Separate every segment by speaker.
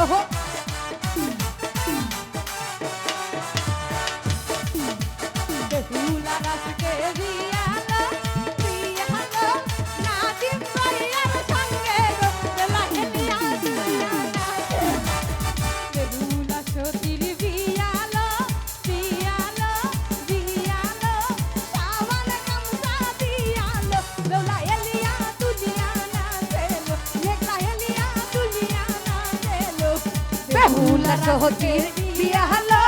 Speaker 1: 哟呵。
Speaker 2: মহুলা সহতি বিয়া হলো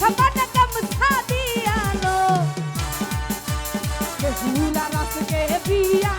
Speaker 1: সবার কম সাদিয়ালো
Speaker 2: মহুলা রসকে বিয়া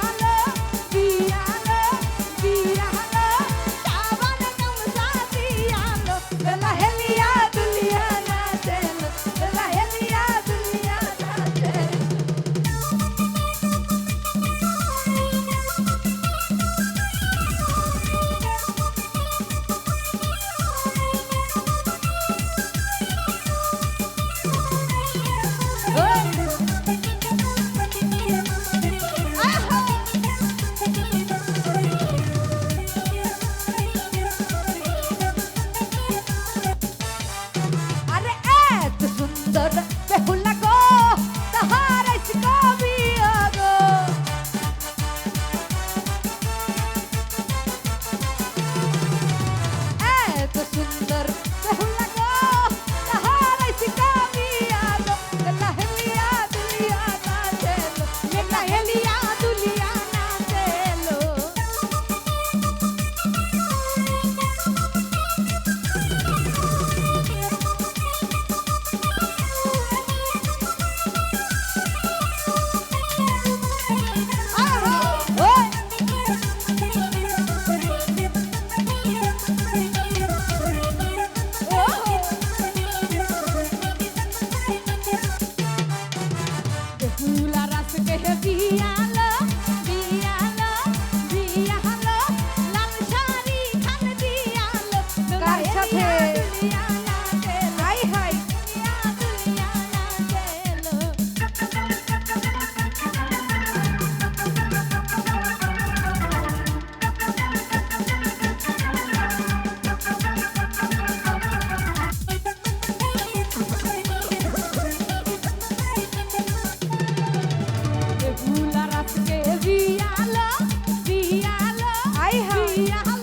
Speaker 2: Yeah.